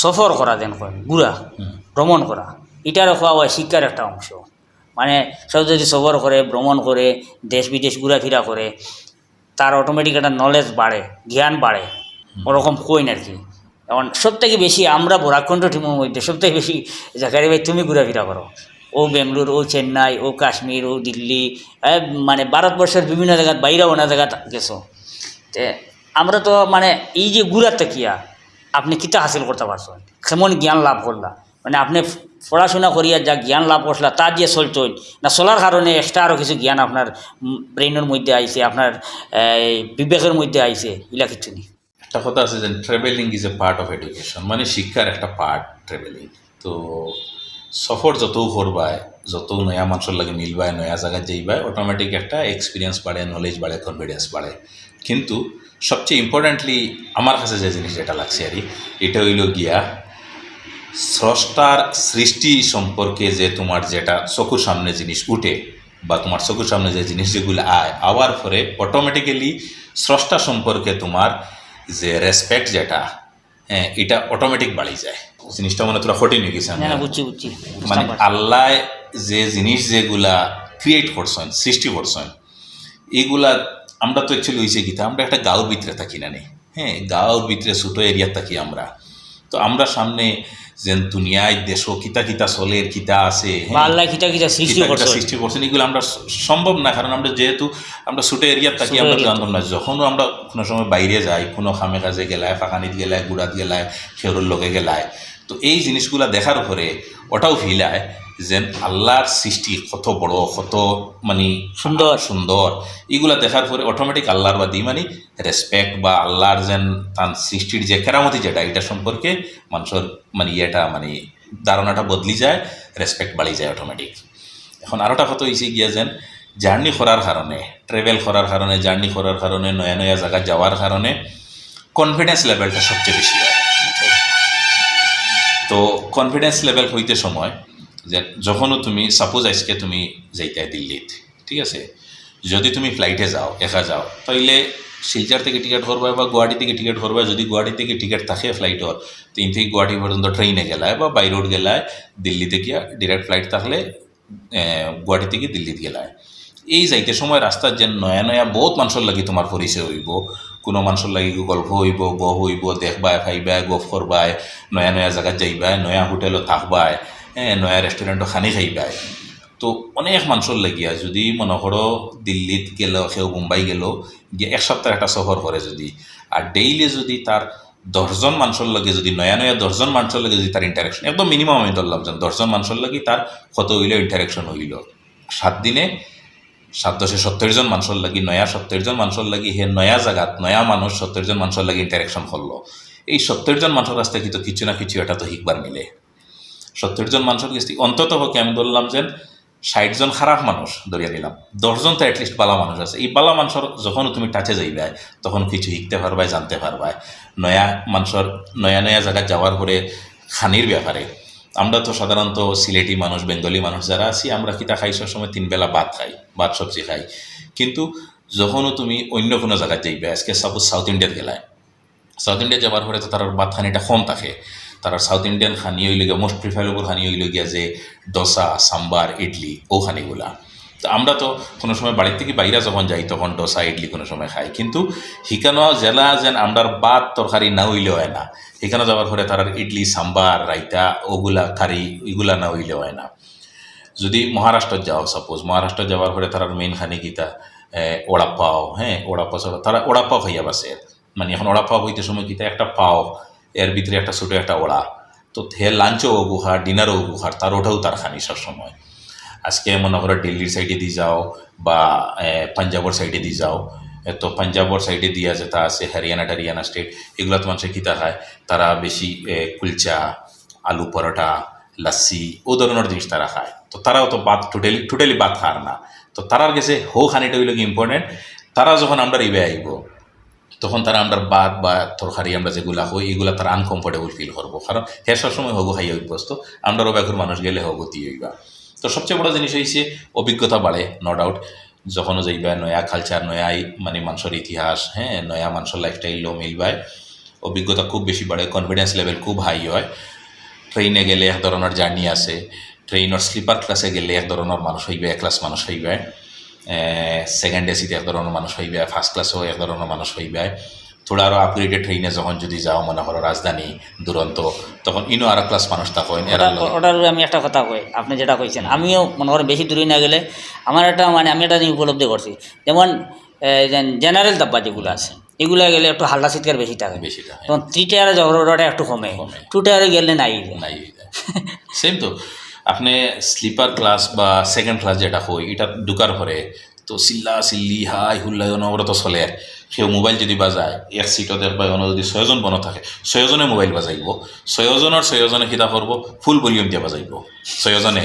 সফর করা দেন কয় ঘুরা ভ্রমণ করা। এটারও খাওয়া হয় শিক্ষার একটা অংশ। মানে সব যদি সফর করে ভ্রমণ করে দেশ বিদেশ ঘোরাফেরা করে তার অটোমেটিক একটা নলেজ বাড়ে জ্ঞান বাড়ে ওরকম কই না আর কি এখন সব থেকে বেশি আমরা বরাকণ্ঠ টিমের মধ্যে সব থেকে বেশি জাকারি ভাই তুমি ঘোরাফেরা করো ও বেঙ্গলোর ও চেন্নাই ও কাশ্মীর ও দিল্লি মানে ভারতবর্ষের বিভিন্ন জায়গাত বাইরেও অনেক জায়গাত গেছো। তে আমরা তো মানে এই যে ঘুরাতে কিয়া আপনি কিতা হাসিল করতে পারছেন? কেমন জ্ঞান লাভ করলা? মানে আপনি পড়াশোনা করিয়া যা জ্ঞান লাভ করলা তার যে চলতই না, চলার কারণে এক্সট্রা আরও কিছু জ্ঞান আপনার ব্রেনের মধ্যে আইছে আপনার বিবেকের মধ্যে আইছে এগুলা কিছু নেই। একটা কথা আছে যে travelling is a part of education মানে শিক্ষার একটা পার্ট ট্রাভেলিং তো, সফর যত করবায় যত নয়া মানুষের লাগে মিলবায় নয়া জায়গায় যাইবায় অটোমেটিক একটা এক্সপিরিয়েন্স বাড়ে নলেজ বাড়ে কনফিডেন্স বাড়ে। কিন্তু সবচেয়ে ইম্পর্ট্যান্টলি আমার কাছে যে জিনিস যেটা লাগছে আর এটা হইল গিয়া স্রষ্টার সৃষ্টি সম্পর্কে যে তোমার যেটা চকুর সামনে জিনিস উঠে বা তোমার চকুর সামনে যে জিনিস যেগুলো আয় আওয়ার পরে অটোমেটিক্যালি স্রষ্টা সম্পর্কে তোমার যে রেসপেক্ট যেটা হ্যাঁ এটা অটোমেটিক বাড়ি যায়। জিনিসটা মানে তোরা কঠিন হয়ে গেছে মানে আল্লাহ যে জিনিস যেগুলা ক্রিয়েট করছেন সৃষ্টি করছেন এইগুলা আমরা তো অ্যাকচুয়ালি হয়েছে গীতা আমরা একটা গাঁওর ভিতরে থাকি না নে। হ্যাঁ গাঁওর ভিতরে ছোটো এরিয়া থাকি আমরা। তো আমরা সামনে যে দুনিয়ায় দেশ কিতা কিতা চলের কিতা আছে হ্যাঁ, আল্লাহ সৃষ্টি কিতা করছে। সৃষ্টি করছেন এগুলো আমরা সম্ভব না কারণ আমরা যেহেতু আমরা ছোটো এরিয়ার থাকি আমরা জানতাম না যখনও আমরা কোনো সময় বাইরে যাই কোনো খামে কাজে গেলায় ফাঁকানিত গেলায় গুড়াত গেলায় খেরুর লগে গেলায় তো এই জিনিসগুলা দেখার পরে ওটাও ফিলায় যে আল্লাহর সৃষ্টি কত বড় কত মানে সুন্দর। সুন্দর। এগুলা দেখার পরে অটোমেটিক আল্লাহর বাদি মানে রেসপেক্ট বা আল্লাহর যেন তার সৃষ্টির যে কেরামতি যেটা এটা সম্পর্কে মানুষের মানে ইয়েটা মানে ধারণাটা বদলি যায় রেসপেক্ট বাড়ি যায় অটোমেটিক এখন আরোটা কথা হয়েছে গিয়া যেন জার্নি করার কারণে ট্রেভেল করার কারণে জার্নি করার কারণে নয়া নয়া জায়গা যাওয়ার কারণে কনফিডেন্স লেভেলটা সবচেয়ে বেশি হয়। তো কনফিডেন্স লেভেল হইতে সময় যে যখনও তুমি সাপোজ আজকে তুমি যাইতে দিল্লিত ঠিক আছে? যদি তুমি ফ্লাইটে যাও, একা যাও, তাইলে শিলচার থেকে টিকিট করবা বা গুয়াহাটি থেকে টিকিট করবা যদি গুয়াহাটি থেকে টিকিট থাকে ফ্লাইটর তিন থেকে গুয়াহাটি পর্যন্ত ট্রেনে গেলায় বা বাই রোড গেলায়, দিল্লিতে গিয়া ডিরেক্ট ফ্লাইট থাকলে গুয়াহাটি থেকে দিল্লিত গেলায়। এই যাইতে সময় রাস্তার যে নয়া নয়া বহুত মানুষের লাগি তোমার পরিচয় হইব। কোনো মানুষের লাগি গল্প হইব গ হইব, দেখবায় খাইবায় গফ করবায়, নয়া নয়া জায়গাত যাইবায়, নয়া হোটেলত থাকবায়। হ্যাঁ নয়া রেস্টুরেন্টও খানি খাইবায় তো অনেক মানুষের লাগিয়া যদি মনে করো দিল্লিত গেল, সেও মুম্বাই গেল, গিয়ে এক সপ্তাহ একটা সফর করে যদি। আর ডেইলি যদি তার দশজন মানুষের লগে, যদি নয়া নয়া দশজন মানুষের লগে, যদি তার ইন্টারাকশন একদম মিনিমাম আমি ধরলাম যেন দশজন মানুষের লাগি তার কত হইল ইন্টারাকশন হইল সাত দিনে সাত দশে সত্তর জন মানুষের লাগি, নয়া সত্তর জন মানুষের লাগি হে নয়া জায়গাত নয়া মানুষ সত্তর জন মানুষের লাগি ইন্টারাকশন করল এই সত্তর জন মানুষের রাস্তায় কিন্তু কিছু না কিছু এটা তো হিকবার মিলে। সত্তর জন মানুষের থেকে অন্তত পক্ষে আমি ধরলাম যে ষাট জন খারাপ মানুষ ধরিয়া দিলাম দশজন তো অ্যাটলিস্ট বালা মানুষ আছে। এই বালা মানুষের যখন তুমি টাচে যাইবে, তখন কিছু শিখতে পারবাই জানতে পারবাই নয়া মানুষের, নয়া নয়া জায়গায় যাওয়ার পরে খানির ব্যাপারে। আমরা তো সাধারণত সিলেটি মানুষ, বেঙ্গলি মানুষ যারা আছি, আমরা কিতা খাই? সব সময় তিন বেলা ভাত খাই, ভাত সবজি খাই। কিন্তু যখনও তুমি অন্য কোনো জায়গায় যাইবে, আজকে সাপোজ সাউথ ইন্ডিয়াত গেলায়। সাউথ ইন্ডিয়া যাবার পরে তো তার ভাত খানিটা কম থাকে। তারা সাউথ ইন্ডিয়ান খানি হইলে গিয়া মোস্ট প্রিফারেবল খানি হইলে গিয়া যে ডোসা সাম্বার ইডলি ও খানিগুলা তো আমরা তো কোনো সময় বাড়ির থেকে বাইরে যখন যাই, তখন ডোসা ইডলি কোনো সময় খাই। কিন্তু হিকানো জেলা যেন আমরার বাদ তরকারি না হইলে হয় না। হিকানো যাওয়ার পরে তার ইডলি সাম্বার রাইতা ওগুলা কারি এগুলা না হইলে হয় না। যদি মহারাষ্ট্র যাও সাপোজ মহারাষ্ট্র যাওয়ার পরে তার মেইন খানি গীতা ওড়া পাও হ্যাঁ ওড়া পাও তারা ওড়া পাও খাইয়া বাসে। মানে এখন ওড়া পাও হইতে সময় গীতা একটা পাও। এর ভিতরে একটা ছোটো একটা ওড়া। তো হে লাঞ্চও ও গুহার ডিনারও ও গুহার তার ওটাও তার খানি সব সময় আজকে মনে করো দিল্লির সাইডে দিয়ে যাও বা পাঞ্জাবর সাইডে দিয়ে যাও। তো পাঞ্জাবর সাইডে দিয়া যেটা আছে, হরিয়ানা টারিয়ানা স্টেট এগুলো তো মানুষের কিতা খায় তারা বেশি কুলচা, আলু পরোটা, লাচ্ছি, ও ধরনের জিনিস তারা খায়। তো তারাও তো বাদ টোটালি টোটালি বাদ খার না। তো তারার কাছে হো খানিটা হইল কি ইম্পর্টেন্ট তারা যখন আমরা ইবে আইব তখন তারা আমরা বাদ বা তরকারি আমরা যেগুলা হই এগুলা তারা আনকমফোর্টেবল ফিল করব। কারণ হে সবসময় হগু খাইয়া অভ্যস্ত আমরাও বেগুর মানুষ গেলে হগু তি হইবা। তো সবচেয়ে বড় জিনিস হয়েছে অভিজ্ঞতা বাড়ে নো ডাউট যখনও যাইবা, নয়া কালচার নয়া মানে মানুষের ইতিহাস হ্যাঁ নয়া মানুষের লাইফস্টাইলও মিলবায়। অভিজ্ঞতা খুব বেশি বাড়ে কনফিডেন্স লেভেল খুব হাই হয়। ট্রেইনে গেলে এক ধরনের জার্নি আছে। ট্রেইনের স্লিপার ক্লাসে গেলে এক ধরনের মানুষ হইবে, এক ক্লাস মানুষ হইবে। সেকেন্ড এসিতে এক ধরনের মানুষ হইবে ফার্স্ট ক্লাসেও এক ধরনের মানুষ হইবে। থোড়া আরও আপগ্রেডেড ট্রেইনে যখন যদি যাও মনে করো রাজধানী দুরন্ত তখন ইনো আরও ক্লাস মানুষ এরা ওটা- ওটার আমি একটা কথা কই আপনি যেটা কইছেন আমিও মনে করেন বেশি দূরে না গেলে আমার একটা মানে আমি একটা জিনিস উপলব্ধি করছি যেমন জেনারেল ডাব্বা যেগুলো আছে এগুলো গেলে একটু হালকা শীতকার বেশি থাকে। বেশি থাকে। তখন থ্রি টায়ারে ঝগড়াটা একটু কমে। কমে। টু টায়ারে গেলে নাই। নাই। সেম তো। আপনি স্লিপার ক্লাস বা সেকেন্ড ক্লাস যেটা হয়, এটা ঢুকার পরে তো চিল্লা চিল্লি হাই হুল্লাই অনবরত চলে। সেই মোবাইল যদি বাজায়, এক সিটত অন্য যদি ছয়জন বন থাকে, ছয়জনে মোবাইল বাজাইব। ছয়জনের ছয়জনে কিতা করব ফুল ভলিউম দিয়ে বাজাইব। ছয়জনে।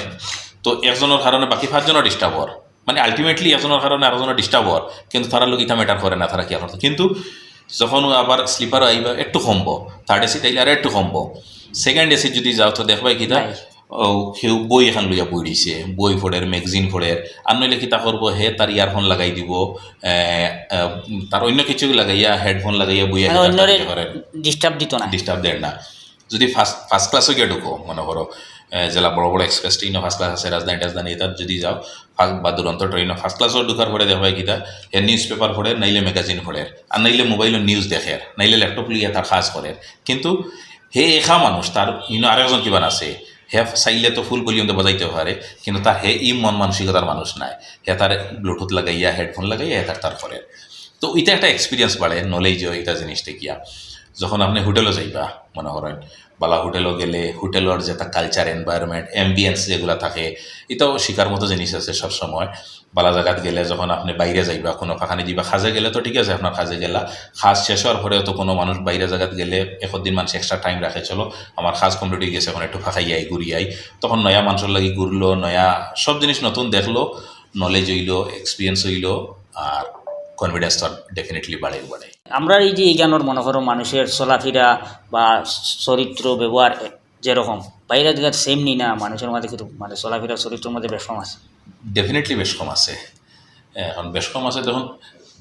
তো একজনের কারণে বাকি পাঁচজনের ডিস্টার্ব হর মানে আলটিমেটলি একজনের কারণে আরেকজনের ডিস্টার্ব হর কিন্তু তারা লোক ইটা ম্যাটার করে না তারা কি করতো কিন্তু যখন আবার স্লিপার আইবা একটু কমব। থার্ড এসি তাইলে আর একটু কমব। সেকেন্ড এসি যদি যাও, তো দেখবাই কিতা নাই। ও কেউ বই এখন লইয়া বই দিছে বই ফোড়ের ম্যাগজিন ফোড়ের। আর নইলে কিতা করব? হে তার ইয়ারফোন লাগাই দিব। তার অন্য কিছু লাগাইয়া হেডফোন লাগাইয়া বইয়া মানে ডিস্টার্ব দিত না। ডিস্টার্ব দেন না। যদি ফার্স্ট ফার্স্ট ক্লাসে গিয়ে ঢুকো মনে করো জেলা বড় বড় এক্সপ্রেস ট্রেনও ফার্স্ট ক্লাস আছে রাজধানী টাজধানী এটার যদি যাও ফার্স্ট বা দুরন্ত ট্রেনও ফার্স্ট ক্লাসও ঢুকার পরে দেখবাই কিতা হে নিউজ পেপার পড়ে নাইলে ম্যাগাজিন পড়ে আর নাইলে মোবাইলও নিউজ দেখে নাইলে ল্যাপটপ লিয়ে তার কাজ করে কিন্তু হে একা মানুষ তার ইনো আরেকজন কিমান আছে হে চাইলে তো ফুল ভলিউম তো বাজাইতে পারে, কিন্তু তার হে ই মন মানসিকতার মানুষ নাই। হে তার ব্লুটুথ লাগাইয়া, হেডফোন লাগাইয়া, হে তার তার করে তো এটা একটা এক্সপিরিয়েন্স বাড়ে নলেজ এটা জিনিসটা কিয়া যখন আপনি হোটেলও যাইবা, মনে করেন বালা হোটেলও গেলে হোটেলের যে একটা কালচার এনভায়রনমেন্ট অ্যাম্বিয়েন্স যেগুলো থাকে, এটাও শিকার মতো জিনিস আছে সবসময় বালা জায়গাত গেলে যখন আপনি বাইরে যাইবা, কোনো ফাঁকানি দিবা, খাজে গেলে তো ঠিক আছে, আপনার খাজে গেলা। খাজ শেষ হওয়ার পরেও তো কোনো মানুষ বাইরে জায়গাত গেলে একদিন মানুষ এক্সট্রা টাইম রাখে, চলো, আমার খাজ কমপ্লিট গেছে, এখন একটু ফাঁকাই আই, ঘুরি আই। তখন নয়া মানুষের লাগি ঘুরলো, নয়া সব জিনিস নতুন দেখল নলেজ হইল এক্সপিরিয়েন্স হইল, আর কনফিডেন্স তো ডেফিনেটলি বাড়ে বাড়ে আমরা এই যে এইখানোর মনে করো মানুষের চলাফেরা বা চরিত্র ব্যবহার যেরকম বাইরে দিকে সেম নি না মানুষের মধ্যে কিন্তু মানে চলাফেরা চরিত্রের মধ্যে বেশ কম আছে। ডেফিনেটলি বেশ কম আছে। এখন বেশ কম আছে দেখুন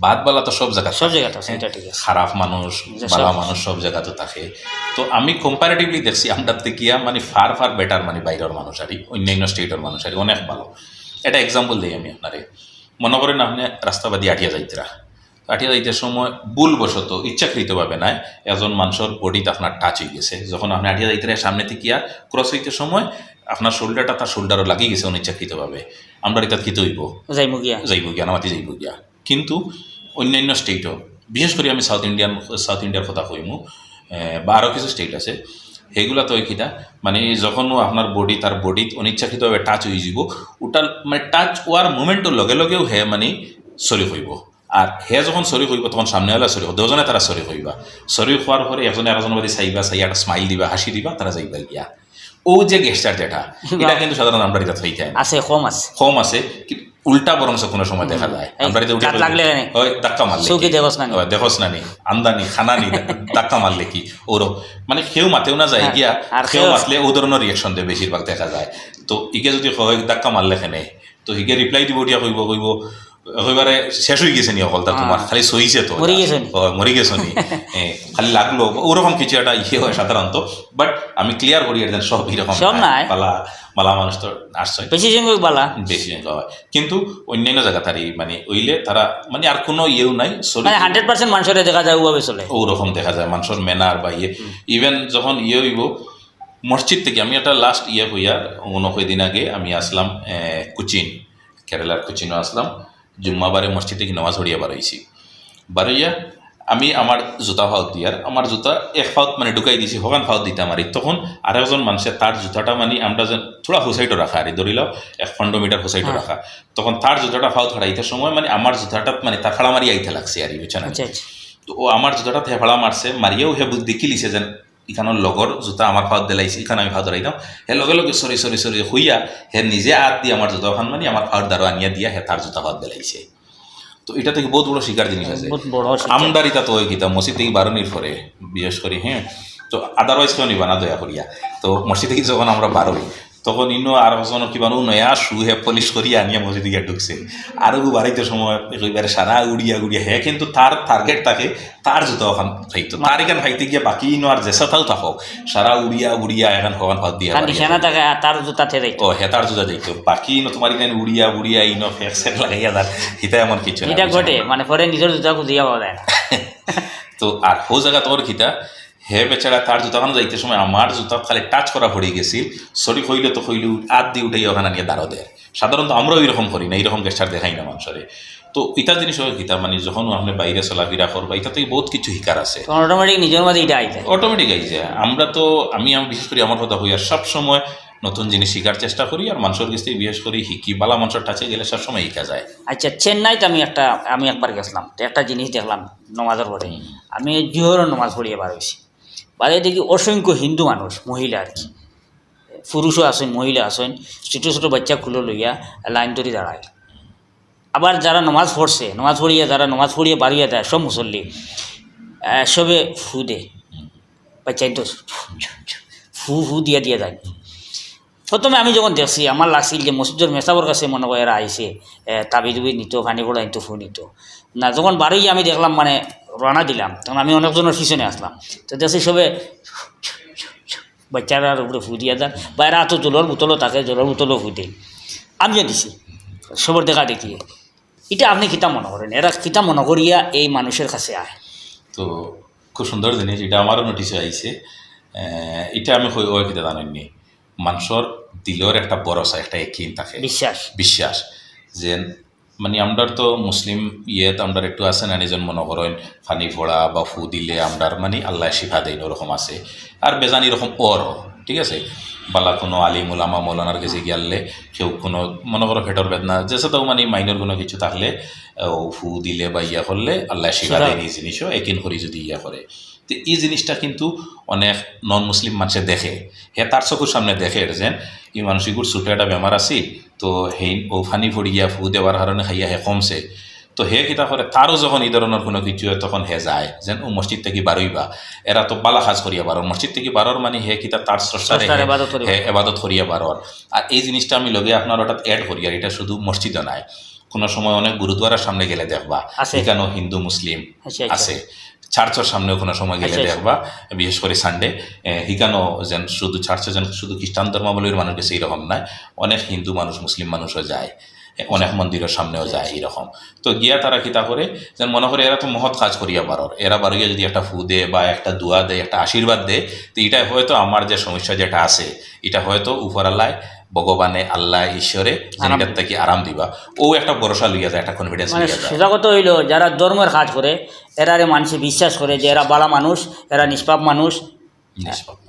বাদ বালা তো সব জায়গা সব এটা ঠিক আছে। খারাপ মানুষ বালা সব- মানুষ সব জায়গাতে থাকে। তো আমি কম্পারেটিভলি দেখছি আমরা দেখিয়া মানে ফার ফার বেটার মানে বাইরের মানুষ আর অন্যান্য স্টেটের মানুষ আর অনেক ভালো। এটা এক্সাম্পল দিই আমি আপনারে। মনে করেন আপনি রাস্তাবাদী আটিয়া যাইতরা। আটিয়া যাইতে সময় ভুলবশত ইচ্ছাকৃতভাবে নাই এজন মানুষের বডিতে আপনার টাচ হয়ে গেছে। যখন আপনি আটিয়া যাইতে সামনে থেকে আর ক্রস হইতে সময় আপনার শোল্ডারটা তার শোল্ডারও লাগিয়ে গেছে অনিচ্ছাকৃতভাবে। আমরা এটা কী হইব যাইমু গিয়া। যাইব গিয়া নামাতি যাইব গিয়া। কিন্তু অন্যান্য স্টেটও বিশেষ করে আমি সাউথ ইন্ডিয়ান সাউথ ইন্ডিয়ার কথা কইমু বা আরও কিছু স্টেট আছে সেগুলা তো কিটা মানে যখনও আপনার বডি তার বডিত অনিচ্ছাকৃতভাবে টাচ হয়ে যাব ওটা মানে টাচ হওয়ার মুমেন্টের লগে লগেও হে মানে চলি হইব। আর হে যখন সরি হইব তখন সামনে হলে সরি দুজনে তারা সরি হইবা। সরি হওয়ার পরে একজনে আরেকজনের বাদে চাইবা চাই একটা স্মাইল দিবা হাসি দিবা তারা যাইবা গিয়া। ও যে গেস্টার যেটা এটা কিন্তু সাধারণ আমরা এটা হইতে আছে কম আছে। কম আছে উল্টা বরং কোনো সময় দেখা যায়। আমরা লাগলে কেনে? ধাক্কা মারলে চৌকি দেখোস না নি? দেখোস না নি আমদানি খানা নি ধাক্কা মারলে কি? ওর মানে কেউ মাতেও না যায় হ্যাঁ, গিয়া কেউ- মাতলে ও ধরনের রিয়েকশন দেয় বেশিরভাগ দেখা যায়। তো ইকে যদি হয় ধাক্কা মারলে খেনে তো হিকে রিপ্লাই দিব দিয়া কইব কইব একেবারে শেষ হয়ে গেছে নি অকল তা তোমার হ্যাঁ। খালি সইছে তো। মরি গেছো নি? হয়, খালি লাগল। ওরকম কিছু একটা ইয়ে হয় সাধারণত। বাট আমি ক্লিয়ার করি এটা সব এরকম। পালা মালা মানুষ তো আসছে বেশি সংখ্যক বালা? বেশি সংখ্যা হয়। কিন্তু অন্যান্য জায়গা তারই মানে ওইলে তারা মানে আর কোনো ইয়েও নাই মানে হান্ড্রেড পার্সেন্ট মানুষের দেখা যায় ওভাবে চলে। ওরকম দেখা যায় মানুষের ম্যানার বা ইয়ে। ইভেন যখন ইয়ে হইব মসজিদ থেকে আমি একটা লাস্ট ইয়ে হইয়া উনকই দিন আগে আমি আসলাম কুচিন কেরালার কুচিনও আসলাম। জুম্মাবারে মসজিদ থেকে নামাজ হরিয়া বারইছি। বারইয়া আমি আমার জুতা ফাউত দিয়ার আমার জুতা এক ফাউত মানে ঢুকাই দিছি হগান ফাউত দিতাম আর তখন আর একজন মানুষের তার জুতাটা মানে আমরা যেন থোড়া হুসাইটও রাখা আর ধরি লও এক পনেরো মিটার হুসাইটও রাখা তখন তার জুতাটা ফাউত হারাইতে সময় মানে আমার জুতাটা মানে তার ফাড়া মারি আইতে লাগছে আর বুঝছেন আচ্ছা আচ্ছা। তো ও আমার জুতাটা থেফাড়া মারছে মারিয়াও হে বুদ্ধি দেখি লিছে যেন ইখানোর লগর জোতা আমার ফাঁত দিলাইছে ইখান আমি ফাঁত ধরাইতাম হে লগে লগে সরি সরি সরি হইয়া হে নিজে হাত দিয়ে আমার জোতা খান মানে আমার ফাঁত দ্বারা আনিয়া দিয়া হে তার জোতা ফাঁত দিলাইছে। তো এটা থেকে বহুত বড় শিকার জিনিস আছে। আমদারিতা তো গীতা মসজিদ থেকে বারণির পরে বিশেষ করে হ্যাঁ তো আদারওয়াইজ কেউ নিবা না দয়া করিয়া তো মসজিদ থেকে যখন আমরা বারোই তখন ইনো আর হজন কিবা নয়া শু হে পলিশ করি আনিয়া মসজিদ গিয়ে ঢুকছে। আর ও বাড়াইতে সময় একেবারে সারা উড়িয়া উড়িয়া হে কিন্তু তার টার্গেট থাকে তার জুতো ওখান খাইতো তার এখান খাইতে গিয়ে বাকি ইনো আর জেসা তাও থাকো সারা উড়িয়া উড়িয়া এখান হওয়ান হাত দিয়া বাড়িয়া নিশানা থাকে আর তার জুতা ও দেখতো বাকি ইনো তোমার এখানে উড়িয়া উড়িয়া ইনো ফেক সেক লাগাইয়া তার হিতা এমন কিছু এটা ঘটে মানে পরে নিজের জুতা খুঁজিয়া পাওয়া যায় তো আর হো জায়গা তোর খিতা হে বেচারা তার জুতাখান যাইতে সময় আমার জুতা খালি টাচ করা পড়ে গেছিল। সরি হইলে তো হইলে আদ দিয়ে উঠে ওখানে নিয়ে দাঁড়ো দেয় সাধারণত আমরাও এরকম করি না এরকম গেস্টার দেখাই না মানুষের। তো ইটা জিনিস হয় গীতা মানে যখন আপনি বাইরে চলাফেরা করবা এটা থেকে বহুত কিছু শিকার আছে। অটোমেটিক নিজের মধ্যে এটা আইতে অটোমেটিক আই যায়। আমরা তো আমি আমি বিশেষ করে আমার কথা হই আর সব সময় নতুন জিনিস শিকার চেষ্টা করি আর মানুষের কাছ থেকে বিশেষ করে শিকি বালা মানুষের টাচে গেলে সবসময় শিখা যায়। আচ্ছা চেন্নাইতে আমি একটা আমি একবার গেছিলাম একটা জিনিস দেখলাম নমাজের পরে। আমি জোহরের নমাজ পড়িয়ে বার হয়েছি বাদে দেখি অসংখ্য হিন্দু মানুষ, মহিলা আর কি। পুরুষও আসেন, মহিলা আসেন, ছোটো ছোটো বাচ্চা খুলে লইয়া লাইন ধরে দাঁড়ায়। আবার যারা নমাজ পড়ছে, নমাজ পড়িয়া যারা, নমাজ পড়িয়ে বাড়িয়ে দেয়, সব মুসল্লি সবে ফু দে, বাচ্চা তো ফু ফু দিয়া দিয়া যায়। প্রথমে আমি যখন দেখছি, আমার লাগছিল যে মসজিদের মেসাবর কাছে মনে করে এরা আইসে তাবি দুবি নিত পানি পড়া নিত, ফু নিত। না, যখন বারোই আমি দেখলাম মানে রানা দিলাম। তখন আমি অনেকজনের পিছনে আসলাম। তো দেখছি সবে বাচ্চারার উপরে ফু দিয়া দেন বা এরা তো জলের বোতলও থাকে জলের বোতলও ফু দেয়। আমিও দিছি সবর দেখা দেখিয়ে এটা আপনি কিতা মনে করেন? এরা কিতা মনে করিয়া এই মানুষের কাছে আয়? তো খুব সুন্দর জিনিস এটা আমারও নোটিশে আইছে। এটা আমি ওই কিতা জানেননি? মানুষের দিলের একটা ভরসা একটা একিন থাকে। বিশ্বাস। বিশ্বাস। যে মানে আমরার তো মুসলিম ইয়েত আমরার একটু আছে না নিজের মনে করেন ফানি ফোড়া বা ফু দিলে আমরার মানে আল্লাহ শিফা দেয় ওরকম আছে। আর বেজানি রকম ওরও ঠিক আছে? বালা কোনো আলিম উলামা মৌলানার কাছে গিয়ালে কেউ কোনো মনে করো ফেটর বেদনা যেসে তো মানে মাইনর কোনো কিছু থাকলে ও ফু দিলে বা ইয়া করলে আল্লাহ শিফা শিফা। দেয় এই জিনিসও একিন করি যদি ইয়া করে। তো এই জিনিসটা কিন্তু অনেক নন মুসলিম মানুষে দেখে। হে তার চকুর সামনে দেখে যে এই মানসিকুর ছোটো একটা বেমার আছিল তো সেই ও ফানি ফড়িয়া ফু দেওয়ার কারণে খাইয়া হে কমছে। তো হে কিতা করে তারও যখন এই ধরনের কোনো কিছু হয় তখন হে যায়। যেন ও মসজিদ থেকে বারইবা এরা তো বালা কাজ করিয়া বারর মসজিদ থেকে বারর মানে হে কিতা তার স্রষ্টারে হে এবাদত করিয়া বারর আর এই জিনিসটা আমি লগে আপনার হঠাৎ অ্যাড করি আর এটা শুধু মসজিদও নাই। কোনো সময় অনেক গুরুদ্বারার সামনে গেলে দেখবা। এখানেও হিন্দু মুসলিম। আছে। চার্চের সামনেও কোনো সময় গেলে আচ্ছা, আচ্ছা। দেখবা বিশেষ করে সানডে হিকানো যেন শুধু চার্চে যেন শুধু খ্রিস্টান ধর্মাবলীর মানুষ গেছে এইরকম নয় অনেক হিন্দু মানুষ মুসলিম মানুষও যায় অনেক মন্দিরের সামনেও যায় এইরকম তো গিয়া তারা কিতা করে যেন মনে করে এরা তো মহৎ কাজ করিয়া পারর এরা বারো গিয়ে যদি একটা ফু দে বা একটা দোয়া দেয় একটা আশীর্বাদ দেয় তো এটা হয়তো আমার যে সমস্যা যেটা আছে এটা হয়তো উপরালায় ভগবানে আল্লাহ ঈশ্বরে আরাম থেকে আরাম দিবা। ও একটা ভরসা লইয়া যায় একটা কনফিডেন্স মানে লইয়া যায়। সোজা কথা হইল যারা ধর্মের কাজ করে এরারে মানুষে বিশ্বাস করে যে এরা বালা মানুষ এরা নিষ্পাপ মানুষ।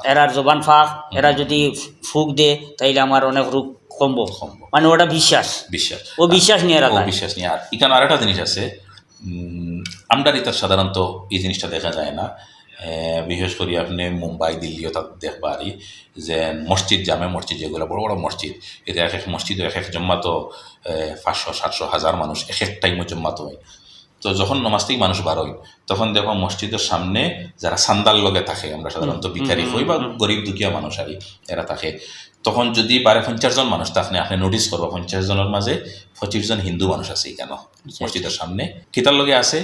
এরার জবান ফাঁক এরা যদি ফুক দে তাইলে আমার অনেক রূপ কমবো। মানে ওটা বিশ্বাস। বিশ্বাস। ও বিশ্বাস নিয়ে এরা। বিশ্বাস নিয়ে। আর এখানে আরেকটা জিনিস আছে আমরা সাধারণত এই জিনিসটা দেখা যায় না। বিশেষ করে আপনি মুম্বাই দিল্লিও দেখবা আরই যে মসজিদ জামে মসজিদ যেগুলো বড় বড় মসজিদ। এতে এক এক মসজিদ এক এক জম্মাতো পাঁচশো সাতশো হাজার মানুষ এক এক টাইমে জম্মাতো হয়। তো যখন নমাজ থেকে মানুষ বারোয় তখন দেখো মসজিদের সামনে যারা সান্দাল লগে থাকে আমরা সাধারণত ভিখারি হই বা গরিব দুঃখিয়া মানুষ আরই এরা থাকে। তখন যদি বারে পঞ্চাশ জন মানুষ থাকলে আপনি নোটিস করব পঞ্চাশ জনের মাঝে পঁচিশ জন হিন্দু মানুষ আছে কেন মসজিদের সামনে। কিতার লগে আছে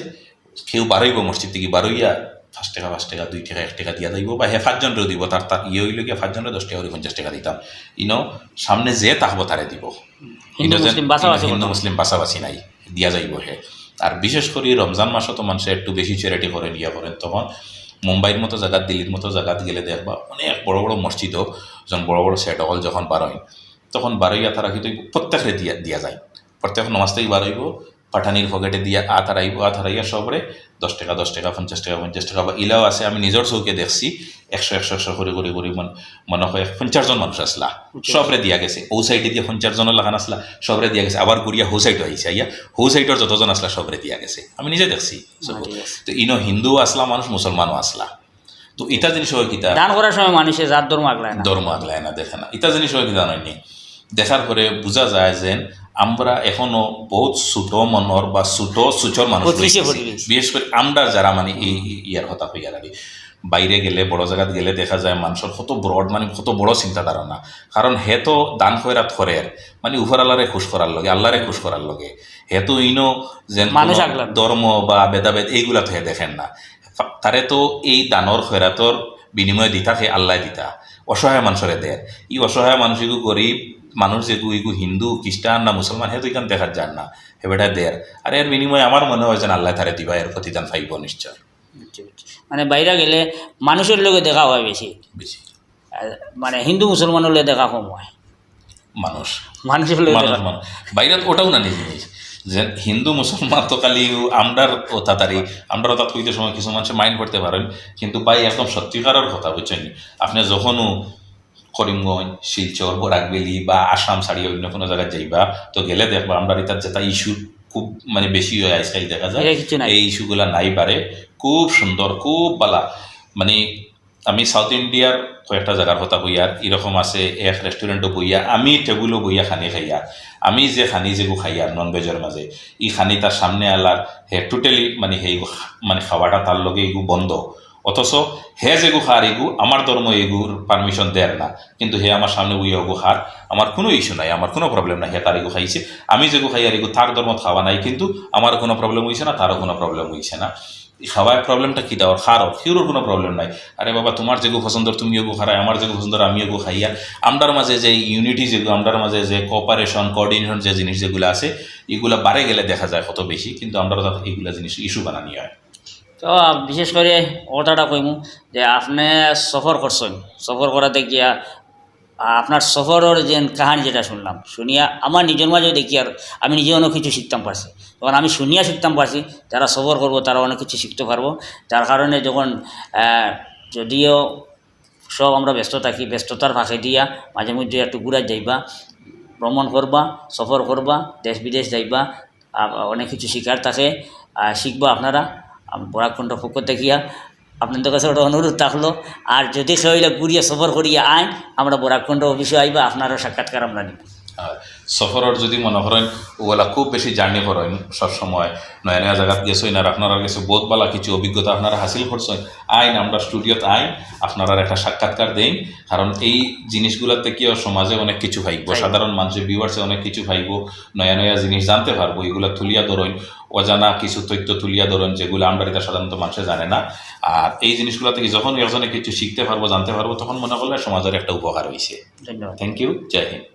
কেউ বারইব মসজিদ থেকে বারইয়া পাঁচ টাকা পাঁচ টাকা দুই টাকা এক টাকা দিয়া দিব বা হে পাঁচজনরেও দিব তার তার ইয়ে হইলে গিয়ে পাঁচজনের দশ টাকা পঞ্চাশ টাকা দিতাম। ইনো সামনে যে তাকবো তারে দিব। হিন্দু মুসলিম বাছাবাছি নাই দিয়া যাইব হে। আর বিশেষ করে রমজান মাসও তো মানুষে একটু বেশি চ্যারিটি করেন ইয়া করেন তখন মুম্বাইয়ের মতো জায়গাত দিল্লির মতো জায়গাত গেলে দেখবা অনেক বড় বড় মসজিদও যখন বড় বড় সেট হল যখন বারোয় তখন বারোইয়া তারা কিন্তু প্রত্যেকে দিয়া দিয়া যায়। প্রত্যেক নমাজ থেকে বারোইব পাঠানির পকেটে দিয়া আ হারাইব আ হারাইয়া সবরে দশ টাকা দশ টাকা পঞ্চাশ টাকা পঞ্চাশ টাকা বা ইলাও আছে আমি নিজের চৌকে দেখছি একশো একশো একশো করে করে করে মন হয় পঞ্চাশ জন মানুষ আসলা সবরে দিয়া গেছে। ও সাইডে দিয়ে পঞ্চাশ জনের লাগান আসলা সবরে দিয়া গেছে। আবার ঘুরিয়া হো সাইডও আইসে আইয়া হো সাইডের যতজন আসলা সবরে দিয়া গেছে। আমি নিজে দেখছি তো ইনো হিন্দু আসলা মানুষ মুসলমানও আসলা তো এটা জিনিস হয় কিতা দান করার সময় মানুষের জাত ধর্ম আগলায় না। ধর্ম আগলায় না দেখে না। এটা জিনিস হয় কি জানাইনি দেখার পরে বোঝা যায় যে আমরা এখনও বহুত ছোট মনর বা ছোট সুচর মানুষ। বিশেষ করে আমরা যারা মানে এই ইয়ার কথা হইয়া লাগে বাইরে গেলে বড় জায়গাত গেলে দেখা যায় মানুষের কত ব্রড মানে কত বড় চিন্তা ধারণা কারণ হে তো দান খয়রাত করে মানে উভর আল্লাহরে খুশ করার লগে আল্লাহরে খুশ করার লগে। হে তো ইনো কোনো ধর্ম বা ভেদাভেদ এইগুলা তো হে দেখেন না। তারে তো এই দানর খয়রাতর বিনিময়ে দিতা সে আল্লাহ দিতা। অসহায় মানুষরে দেয় ই অসহায় মানুষ এগু গরিব মানুষ যেগু ইগু হিন্দু খ্রিস্টান না মুসলমান হে তো ইখান দেখার যান না? হে বেটা দেয় আর এর বিনিময়ে আমার মনে হয় যেন আল্লাহ তারে দিবা এর প্রতিদান পাইব নিশ্চয়। বুঝছি, বুঝছি। মানে বাইরে গেলে মানুষের লগে দেখা হয় বেশি। বেশি। মানে হিন্দু মুসলমানের লগে দেখা কম হয়। মানুষ। মানুষের লগে মানুষ মানুষ। বাইরে ওটাও না জিনিস। যে হিন্দু মুসলমান তো খালি আমরার কথা তারি। আমরার কথা কইতে সময় কিছু মানুষ মাইন্ড করতে পারেন। কিন্তু ভাই একদম সত্যিকারের কথা বুঝছেন? আপনি যখনও করিমগঞ্জ শিলচর বরাকবেলি বা আসাম ছাড়িয়ে অন্য কোনো জায়গায় যাইবা তো গেলে দেখবা আমরা এটার যেটা ইস্যু খুব মানে বেশি হয়ে আজকাল দেখা যায় এই ইস্যুগুলা নাই। পারে। খুব সুন্দর খুব বালা। মানে আমি সাউথ ইন্ডিয়ার কয়েকটা জায়গার কথা বইয়ার এরকম আছে এক রেস্টুরেন্টও বইয়া আমি টেবুলও বইয়া খানি খাইয়া আমি যে খানি যেগু খাইয়ার নন ভেজের মাঝে ই খানি তার সামনে আলার হে টোটালি মানে সেই মানে খাওয়াটা তার লগে এগু বন্ধ। অথচ হে যেগু খার এগু আমার ধর্ম এগুর পারমিশন দেয় না। কিন্তু হে আমার সামনে বইয়া এগু খার আমার কোনো ইস্যু নাই, আমার কোনো প্রবলেম নাই, হে তার এগু খাইছে। আমি যেগু খাই আর এগু তার ধর্ম খাওয়া নাই, কিন্তু আমার কোনো প্রবলেম হইছে না, তারও কোনো প্রবলেম হইছে না। খাওয়ার প্রবলেমটা কি দেওয়ার? খারও হিউরোর কোনো প্রবলেম নাই। আরে বাবা, তোমার যেগু পছন্দর তুমি এগু খারাই আমার যেগু পছন্দর আমি এগু খাইয়া আমরার মাঝে যে ইউনিটি যেগুলো আমরার মাঝে যে কোঅপারেশন কোঅর্ডিনেশন যে জিনিস যেগুলো আছে, এগুলো বাড়ে গেলে দেখা যায় কত বেশি, কিন্তু আমরা এগুলো জিনিস ইস্যু বানানি হয়। তো বিশেষ করে কথাটা কইমু, যে আপনি সফর করছেন, সফর করাতে গিয়া, আপনার সফরের যে কাহানি যেটা শুনলাম, শুনিয়া আমার নিজের মাঝেও দেখি আর আমি নিজে অনেক কিছু শিখতাম পারছি। তখন আমি শুনিয়া শিখতাম পারছি, যারা সফর করব তারা অনেক কিছু শিখতে পারব। যার কারণে যখন যদিও সব আমরা ব্যস্ত থাকি, ব্যস্ততার ফাঁকে দিয়া মাঝে মধ্যে একটু ঘুরা যাইবা, ভ্রমণ করবা, সফর করবা, দেশ বিদেশ যাইবা অনেক কিছু শিকার থাকে শিখবা আপনারা। বরাকণ্ঠ পক্ষ দেখিয়া আপনাদের কাছে ওটা অনুরোধ থাকল, আর যদি সে হইলে ঘুরিয়ে সফর করিয়া আইন আমরা বরাকণ্ঠ অফিসে আইবা, আপনারও সাক্ষাৎকার আমরা নিব। সফরের যদি মনে করেন ওগুলা খুব বেশি জার্নি করেন সবসময় নয়া নয়া জায়গাত গেছেন আর আপনারা গেছে বহুত বালা কিছু অভিজ্ঞতা আপনারা হাসিল করছেন আইন আমরা স্টুডিওতে আইন আপনারা একটা সাক্ষাৎকার দেন কারণ এই জিনিসগুলোর থেকেও সমাজে অনেক কিছু ভাইব ভাইব। সাধারণ মানুষের ভিউয়ার্সে অনেক কিছু ভাইব নয়া নয়া জিনিস জানতে পারব এগুলা তুলিয়া ধরেন অজানা কিছু তথ্য তুলিয়া ধরেন যেগুলো আমরা এটা সাধারণত মানুষে জানে না। আর এই জিনিসগুলো থেকে যখন একজনে কিছু শিখতে পারব জানতে পারব তখন মনে করলে সমাজের একটা উপকার হয়েছে ধন্যবাদ। থ্যাংক ইউ জয় হিন্দ।